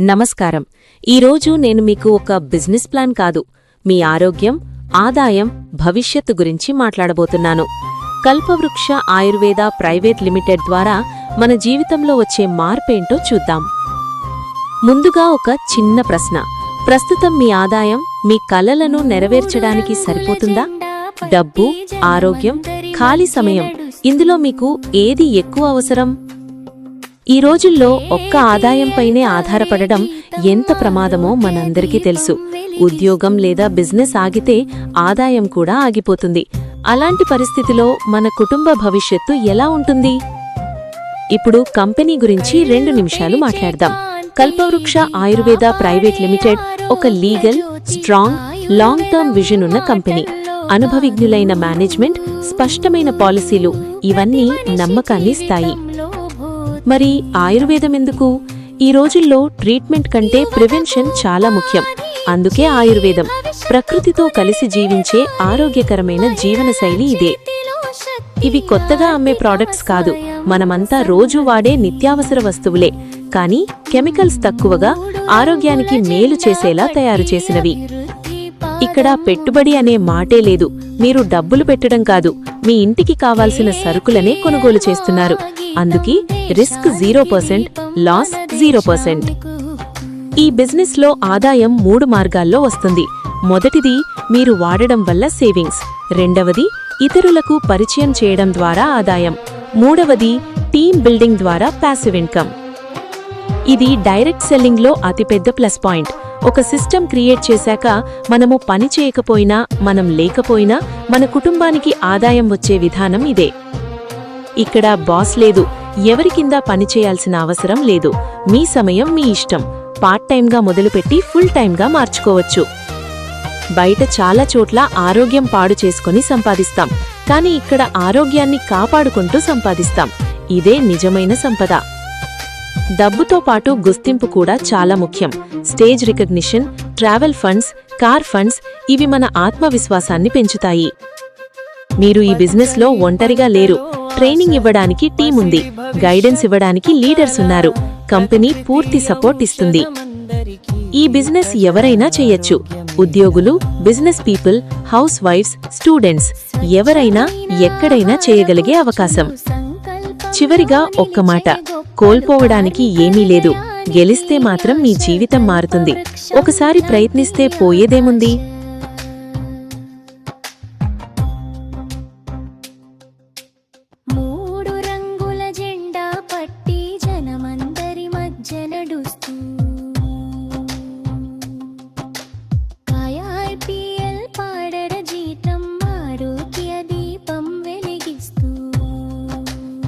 నమస్కారం. ఈరోజు నేను మీకు ఒక బిజినెస్ ప్లాన్ కాదు మీ ఆరోగ్యం ఆదాయం భవిష్యత్తు గురించి మాట్లాడబోతున్నాను. కల్పవృక్ష ఆయుర్వేద ప్రైవేట్ లిమిటెడ్ ద్వారా మన జీవితంలో వచ్చే మార్పేంటో చూద్దాం. ముందుగా ఒక చిన్న ప్రశ్న. ప్రస్తుతం మీ ఆదాయం మీ కలలను నెరవేర్చడానికి సరిపోతుందా? డబ్బు ఆరోగ్యం ఖాళీ సమయం ఇందులో మీకు ఏది ఎక్కువ అవసరం? ఈ రోజుల్లో ఒక్క ఆదాయంపైనే ఆధారపడడం ఎంత ప్రమాదమో మనందరికీ తెలుసు. ఉద్యోగం లేదా బిజినెస్ ఆగితే ఆదాయం కూడా ఆగిపోతుంది. అలాంటి పరిస్థితిలో మన కుటుంబ భవిష్యత్తు ఎలా ఉంటుంది? ఇప్పుడు కంపెనీ గురించి రెండు నిమిషాలు మాట్లాడదాం. కల్పవృక్ష ఆయుర్వేద ప్రైవేట్ లిమిటెడ్ ఒక legal strong long term vision ఉన్న కంపెనీ. అనుభవిజ్ఞులైన మేనేజ్మెంట్ స్పష్టమైన పాలసీలు. ఇవన్నీ నమ్మకాన్ని ఇస్తాయి మరి ఆయుర్వేదం ఎందుకు? ఈ రోజుల్లో ట్రీట్మెంట్ కంటే ప్రివెన్షన్ చాలా ముఖ్యం. అందుకే ఆయుర్వేదం. ప్రకృతితో కలిసి జీవించే ఆరోగ్యకరమైన జీవనశైలి ఇదే. ఇవి కొత్తగా అమ్మే ప్రోడక్ట్స్ కాదు. మనమంతా రోజు వాడే నిత్యావసర వస్తువులే. కానీ కెమికల్స్ తక్కువగా ఆరోగ్యానికి మేలు చేసేలా తయారు చేసినవి. ఇక్కడ పెట్టుబడి అనే మాటే లేదు. మీరు డబ్బులు పెట్టడం కాదు. మీ ఇంటికి కావాల్సిన సరుకులనే కొనుగోలు చేస్తున్నారు. అందుకే risk zero percent loss zero percent. ఈ బిజినెస్లో ఆదాయం మూడు మార్గాల్లో వస్తుంది. మొదటిది మీరు వాడడం వల్ల సేవింగ్స్. రెండవది ఇతరులకు పరిచయం చేయడం ద్వారా ఆదాయం. మూడవది టీమ్ బిల్డింగ్ ద్వారా ప్యాసివ్ ఇన్కమ్ ఇది డైరెక్ట్ సెల్లింగ్లో అతిపెద్ద ప్లస్ పాయింట్. ఒక సిస్టమ్ క్రియేట్ చేశాక మనము పని చేయకపోయినా మనం లేకపోయినా మన కుటుంబానికి ఆదాయం వచ్చే విధానం ఇదే. ఇక్కడ బాస్ లేదు. ఎవరి కింద పని చేయాల్సిన అవసరం లేదు. మీ సమయం మీ ఇష్టం. పార్ట్ టైంగా మొదలుపెట్టి ఫుల్ టైంగా మార్చుకోవచ్చు. బయట చాలా చోట్ల ఆరోగ్యం పాడు చేసుకొని సంపాదిస్తాం. కానీ ఇక్కడ ఆరోగ్యాన్ని కాపాడుకుంటూ సంపాదిస్తాం. ఇదే నిజమైన సంపద. డబ్బుతో పాటు గుర్తింపు కూడా చాలా ముఖ్యం. Stage recognition travel funds car funds ఇవి మన ఆత్మవిశ్వాసాన్ని పెంచుతాయి. మీరు ఈ బిజినెస్లో ఒంటరిగా లేరు. ట్రైనింగ్ ఇవ్వడానికి టీం ఉంది. గైడెన్స్ ఇవ్వడానికి లీడర్స్ ఉన్నారు. కంపెనీ పూర్తి సపోర్ట్ ఇస్తుంది. ఈ బిజినెస్ ఎవరైనా చేయొచ్చు. ఉద్యోగులు బిజినెస్ పీపుల్ హౌస్ వైఫ్స్ స్టూడెంట్స్ ఎవరైనా ఎక్కడైనా చేయగలిగే అవకాశం. చివరిగా ఒక్క మాట. కోల్పోవడానికి ఏమీ లేదు. గెలిస్తే మాత్రం మీ జీవితం మారుతుంది. ఒకసారి ప్రయత్నిస్తే పోయేదేముంది?